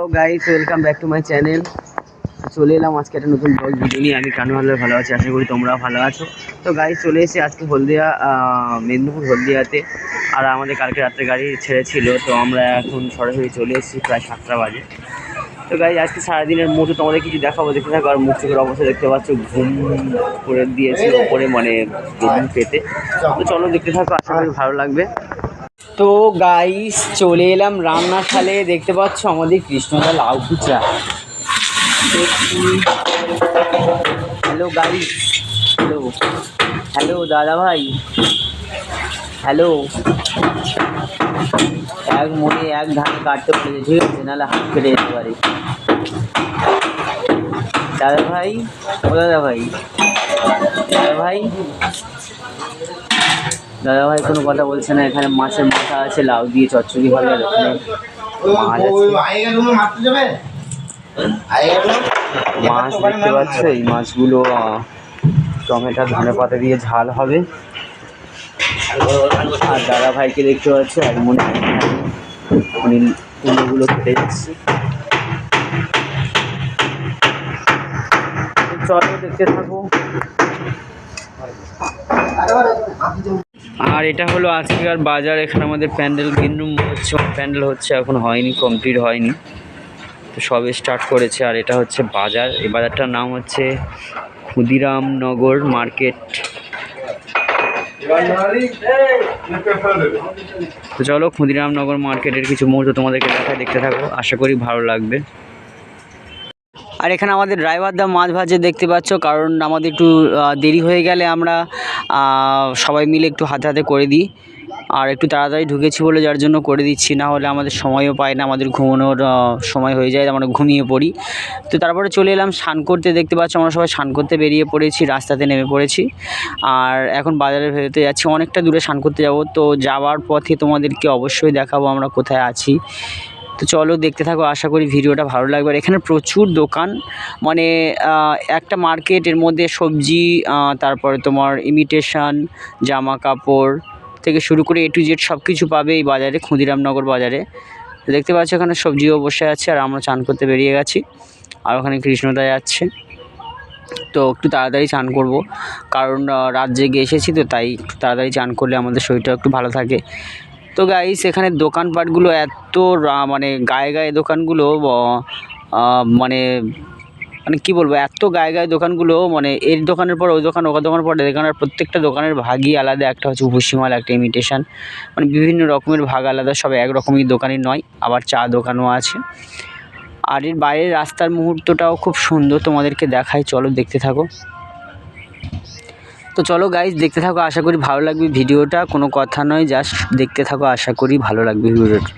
তো guys welcome back to my channel চলে এলাম আজকে একটা নতুন ব্লগ ভিডিও নিয়ে। আমি কানু ভালো আছি, আশা করি তোমরাও ভালো আছো। তো গাইস চলে এসেছি আজকে হলদিয়া মেদিনীপুর হলদিয়াতে। আর আমাদের কালকে রাত্রে গাড়ি ছেড়েছিল, তো আমরা এখন সরাসরি চলে এসেছি প্রায় সাতটা বাজে। তো গাইজ আজকে সারাদিনের মুহূর্তে তোমাদের কিছু দেখাবো, দেখতে থাকো। আর মুখ চোখের অবস্থা দেখতে পাচ্ছ, ঘুম করে দিয়েছে, ওপরে মানে ঘুম পেতে। তো চলো দেখতে থাকো, আশা করি ভালো লাগবে। তো গাইস চলে এলাম রান্নাশালে। দেখতে পাচ্ছ আমাদের কৃষ্ণদা লাউ কুচা। হ্যালো গাইস হ্যালো হ্যালো দাদা ভাই হ্যালো এক মনে এক ধান কাটতে পড়েছে ঠিক আছে, নাহলে হাত কেটে যেতে পারে। দাদা ভাই ও দাদা ভাই দাদা ভাই দাদা ভাই কোনো কথা বলছে না, এখানে মাছের মাথা আছে, লাউ দিয়ে চচ্চড়ি হবে আর মাছ দেখতে পাচ্ছ, এই মাছগুলো টমেটো, ধনে পাতা দিয়ে ঝাল হবে। আর দাদা ভাইকে দেখতে পাচ্ছ আর মনে উনি কুমড়োগুলো কেটে যাচ্ছে চলো দেখতে থাকো। আর এটা হলো আজকের বাজার, এখানে আমাদের প্যান্ডেল গ্রিন রুম হচ্ছে, প্যান্ডেল হচ্ছে, এখন হয়নি কমপ্লিট হয়নি। তো সবে স্টার্ট করেছে, আর এটা হচ্ছে বাজার। এই বাজারটার নাম হচ্ছে ক্ষুদিরামনগর মার্কেট। তো চলো, ক্ষুদিরামনগর মার্কেটের কিছু মুহূর্ত তোমাদেরকে দেখায়, দেখতে থাকো। আশা করি ভালো লাগবে। আর এখানে আমাদের ড্রাইভার দা মাছ ভাজে দেখতে পাচ্ছ, কারণ আমাদের একটু দেরি হয়ে গেলে আমরা সবাই মিলে একটু হাতে হাতে করে দিই। আর একটু তাড়াতাড়ি ঢুকেছি বলে যার জন্য করে দিচ্ছি, না হলে আমাদের সময়ও পায় না, আমাদের ঘুমানোর সময় হয়ে যায়, আমরা ঘুমিয়ে পড়ি। তো তারপরে চলে এলাম স্নান করতে, দেখতে পাচ্ছ আমরা সবাই স্নান করতে বেরিয়ে পড়েছি, রাস্তাতে নেমে পড়েছি। আর এখন বাজারের ভেতরে যাচ্ছি, অনেকটা দূরে স্নান করতে যাব, তো যাওয়ার পথে তোমাদেরকে অবশ্যই দেখাবো আমরা কোথায় আছি। তো চলো দেখতে থাকো, আশা করি ভিডিওটা ভালো লাগবে। আর এখানে প্রচুর দোকান মানে একটা মার্কেট এর মধ্যে সবজি তারপরে তোমার ইমিটেশন জামা কাপড় থেকে শুরু করে এ টু জেড সব কিছু পাবে এই বাজারে, ক্ষুদিরামনগর বাজারে। দেখতে পাচ্ছ ওখানে সবজিও বসে আছে, আর আমরা চান করতে বেরিয়ে গেছি, আর ওখানে কৃষ্ণদা যাচ্ছে। তো একটু তাড়াতাড়ি চান করব, কারণ রাত জেগে এসেছি তো, তাই একটু তাড়াতাড়ি চান করলে আমাদের শরীরটা একটু ভালো থাকে। তো গাইস এখানে দোকানপাটগুলো এত মানে গায়ে গায়ে দোকানগুলো মানে মানে কী বলব, এত গায়ে গায়ে দোকানগুলো মানে এর দোকানের পর, ওই দোকান, ওখান দোকানের পর এই দোকান প্রত্যেকটা দোকানের ভাগই আলাদা, একটা হচ্ছে উপসীমাল একটা ইমিটেশন মানে বিভিন্ন রকমের ভাগ আলাদা, সব এক রকমই দোকানই নয়, আবার চা দোকানও আছে। আর এর বাইরের রাস্তার মুহূর্তটাও খুব সুন্দর, তোমাদেরকে দেখাই চলো দেখতে থাকো। তো চলো গাইজ দেখতে থাকো, আশা করি ভালো লাগবে ভিডিওটা। কোনো কথা নয় জাস্ট দেখতে থাকো, আশা করি ভালো লাগবে ভিডিওটা।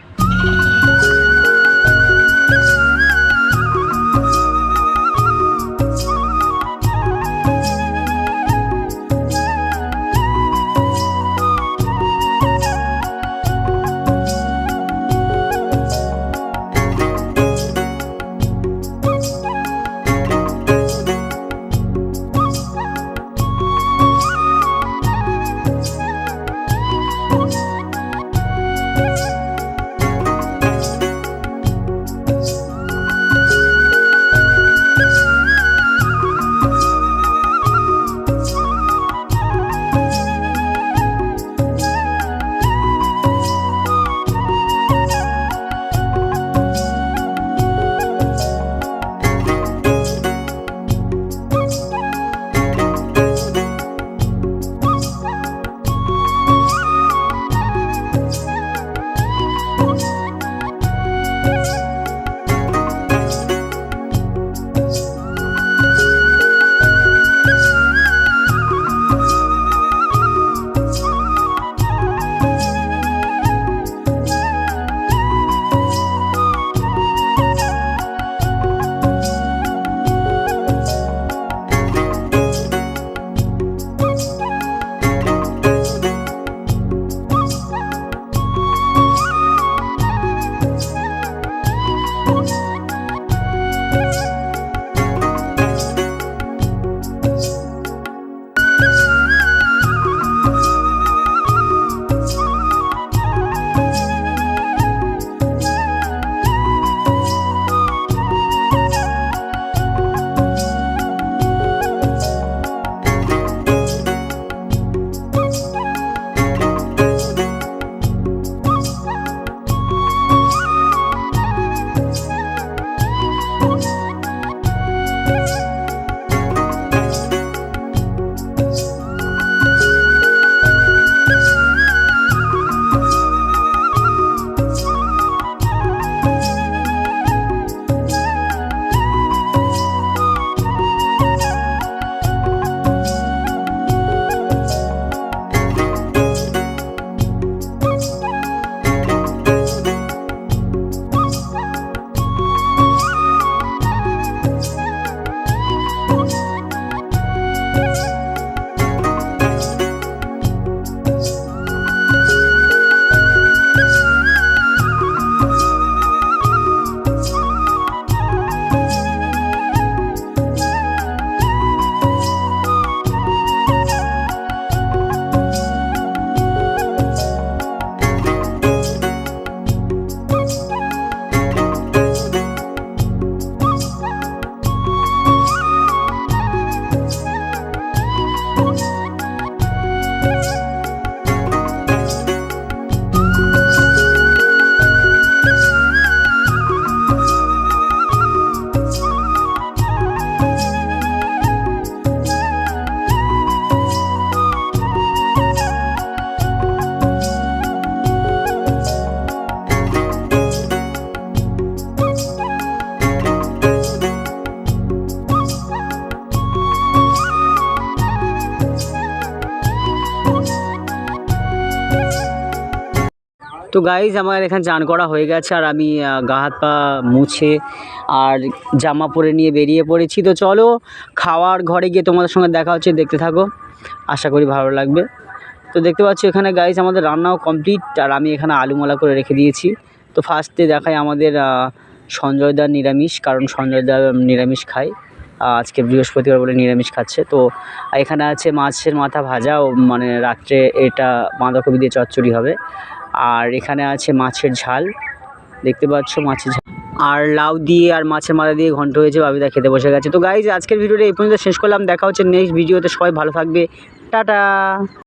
Música তো গাইজ আমার এখানে চান করা হয়ে গেছে আর আমি গা হাত পা মুছে আর জামা পরে নিয়ে বেরিয়ে পড়েছি। তো চলো খাওয়ার ঘরে গিয়ে তোমাদের সঙ্গে দেখা হচ্ছে দেখতে থাকো। আশা করি ভালো লাগবে। তো দেখতে পাচ্ছ এখানে গাইজ আমাদের রান্নাও কমপ্লিট আর আমি এখানে আলুমালা করে রেখে দিয়েছি। তো ফার্স্টে দেখাই আমাদের আহ, সঞ্জয় দার নিরামিষ কারণ সঞ্জয় দা নিরামিষ খায়। আজকে বৃহস্পতিবার বলে নিরামিষ খাচ্ছে। তো এখানে আছে মাছের মাথা ভাজা ও মানে রাত্রে এটা বাঁধাকপি দিয়ে চচ্চড়ি হবে। আর এখানে আছে মাছের ঝাল। দেখতে পাচ্ছ মাছের ঝাল। আর লাউ দিয়ে আর মাছের মাথা দিয়ে ঘন্ট হয়েছে, বাবিদা খেতে বসে গেছে। তো গাইজ আজকের ভিডিওটা এই পর্যন্ত শেষ করলাম। দেখা হচ্ছে নেক্সট ভিডিওতে সবাই ভালো থাকবে। টাটা!